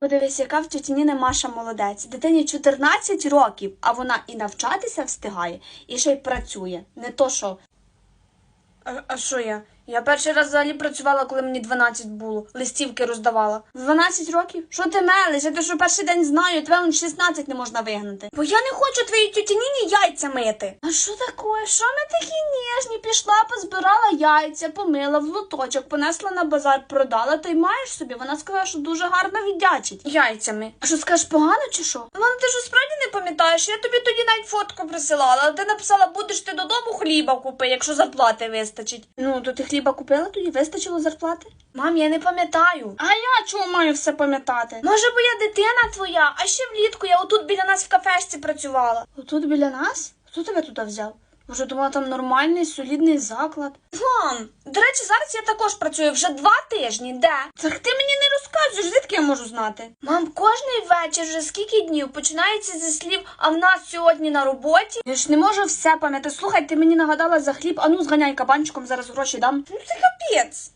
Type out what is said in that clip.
Подивись, яка в тіті не Маша молодець. Дитині 14 років, а вона і навчатися встигає, і ще й працює. Не то що. А що я? Я перший раз взагалі працювала, коли мені 12 було. Листівки роздавала. 12 років? Що ти мелиш? Я те, що перший день знаю, тебе вон 16 не можна вигнати. Бо я не хочу твоїй тіті Ніні яйця мити. А що таке? Що ми такі ніжні? Пішла, позбирала яйця, помила в лоточок, понесла на базар, продала, та маєш собі. Вона сказала, що дуже гарно віддячить яйцями. А що скажеш, погано чи що? Вона ти що справді не пам'ятаєш? Я тобі тоді навіть фотку присилала, але ти написала, будеш ти додому хліба купи, якщо зарплати вистачить. Ну, то ти хліба купила, тоді вистачило зарплати? Мам, я не пам'ятаю. А я чого маю все пам'ятати? Може, бо я дитина твоя, а ще влітку я отут біля нас в кафешці працювала. Отут біля нас? Хто тебе туди взяв? Може, думала, там нормальний, солідний заклад. Мам, до речі, зараз я також працюю вже два тижні. Де? Так ти мені не розказуєш, звідки можу знати? Мам, кожний вечір вже скільки днів починається зі слів, а в нас сьогодні на роботі. Я ж не можу все пам'ятати. Слухай, ти мені нагадала за хліб, ану зганяй кабанчиком, зараз гроші дам. Ну це капець.